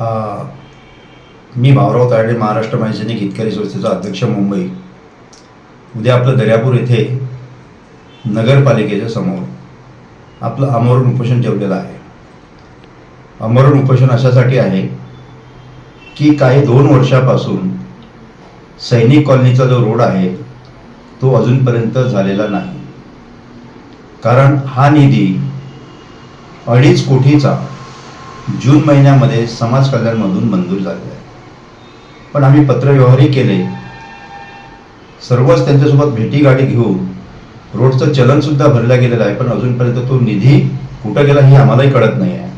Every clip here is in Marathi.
मी भाऊराव तायडे महाराष्ट्र मायसैनिक हितकारी संस्थेचा अध्यक्ष मुंबई. उद्या आपलं दर्यापूर येथे नगरपालिकेच्या समोर आपलं आमरण उपोषण ठेवलेलं आहे. आमरण उपोषण अशासाठी आहे की काही दोन वर्षापासून सैनिक कॉलनीचा जो रोड आहे तो अजूनपर्यंत झालेला नाही. कारण हा निधी अडीच कोटीचा जून महिन्यामध्ये समाज कल्याणमधून मंजूर झालेला आहे पण आम्ही पत्रव्यवहारही केले. सर्वच त्यांच्यासोबत भेटीगाठी घेऊन रोडचं चलनसुद्धा भरलं गेलेलं आहे. पण अजूनपर्यंत तो निधी कुठं गेला हे आम्हालाही कळत नाही आहे.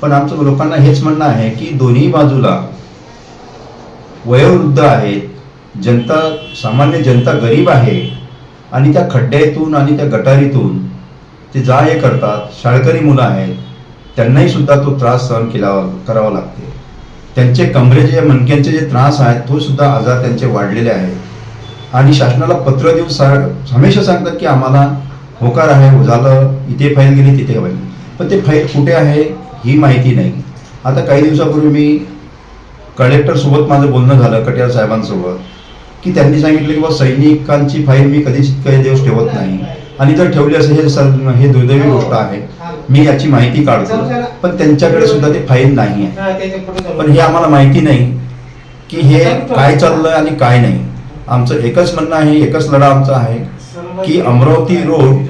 पण आमचं लोकांना हेच म्हणणं आहे की दोन्ही बाजूला वयोवृद्ध आहेत जनता सामान्य जनता गरीब आहे आणि त्या खड्ड्यातून आणि त्या गटारीतून ते जा हे करतात. शाळकरी मुलं आहेत त्यांनाही सुद्धा तो त्रास सहन केला करावा लागते. त्यांचे कमरेचे मणक्यांचे जे त्रास आहेत तो सुद्धा आजार त्यांचे वाढलेले आहेत. आणि शासनाला पत्र देऊन सा हमेशा सांगतात की आम्हाला होकार आहे हो झालं इथे फाईल गेली तिथे फाईल पण ते फाईल कुठे आहे ही माहिती नाही. आता काही दिवसापूर्वी मी कलेक्टरसोबत माझं बोलणं झालं कटियार साहेबांसोबत की त्यांनी सांगितलं की बा सैनिकांची फाईल मी कधीच काही दिवस ठेवत नाही. आणि जर ठेवली असेल हे सर हे दुर्दैवी गोष्ट आहे. मी याची माहिती काढतो. पण त्यांच्याकडे सुद्धा ते फाईल नाही आहे पण हे आम्हाला माहिती नाही की हे काय चाललंय आणि काय नाही. आमचं एकच म्हणणं आहे एकच लढा आमचा आहे की अमरावती रोड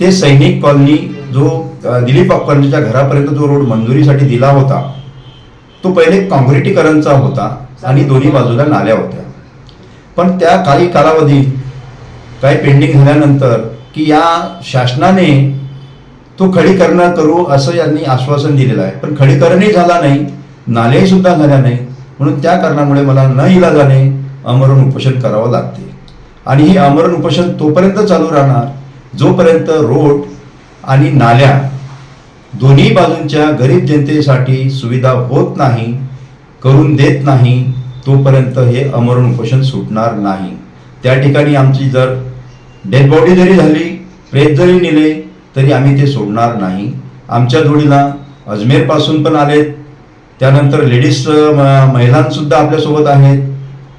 ते सैनिक कॉलनी जो दिलीप अप्परांच्या घरापर्यंत जो रोड मंजुरीसाठी दिला होता तो पहिले काँक्रिटीकरणचा होता आणि दोन्ही बाजूला नाल्या होत्या. पण त्या काही कालावधीत काही पेंडिंग झाल्यानंतर की या शासनाने तो खडीकरण करू असं यांनी आश्वासन दिलेलं आहे. पण खडीकरणही झाला नाही नालेही सुद्धा झाल्या नाही. म्हणून त्या कारणामुळे मला न इलाजाने अमरण उपोषण करावं लागते. आणि ही अमरण उपोषण तोपर्यंत चालू राहणार जोपर्यंत रोड आणि नाल्या दोन्ही बाजूंच्या गरीब जनतेसाठी सुविधा होत नाही करून देत नाही तोपर्यंत हे अमरण उपोषण सुटणार नाही. त्या ठिकाणी आमची जर डेड बॉडी जरी झाली प्रेत जरी नेले तरी आम्ही ते सोडणार नाही. आमच्या जोडीला अजमेरपासून पण आलेत. त्यानंतर लेडीज महिलांसुद्धा आपल्यासोबत आहेत.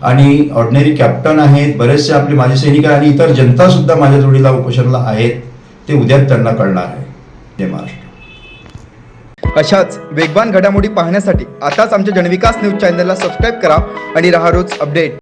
आणि ऑर्डिनरी कॅप्टन आहेत. बरेचसे आपले माजी सैनिक आणि इतर जनतासुद्धा माझ्या जोडीला उपोषणाला आहेत. ते उद्याच त्यांना कळणार आहे. जय महाराष्ट्र. अशाच वेगवान घडामोडी पाहण्यासाठी आताच आमच्या जनविकास न्यूज चॅनलला सबस्क्राईब करा आणि राहा रोज अपडेट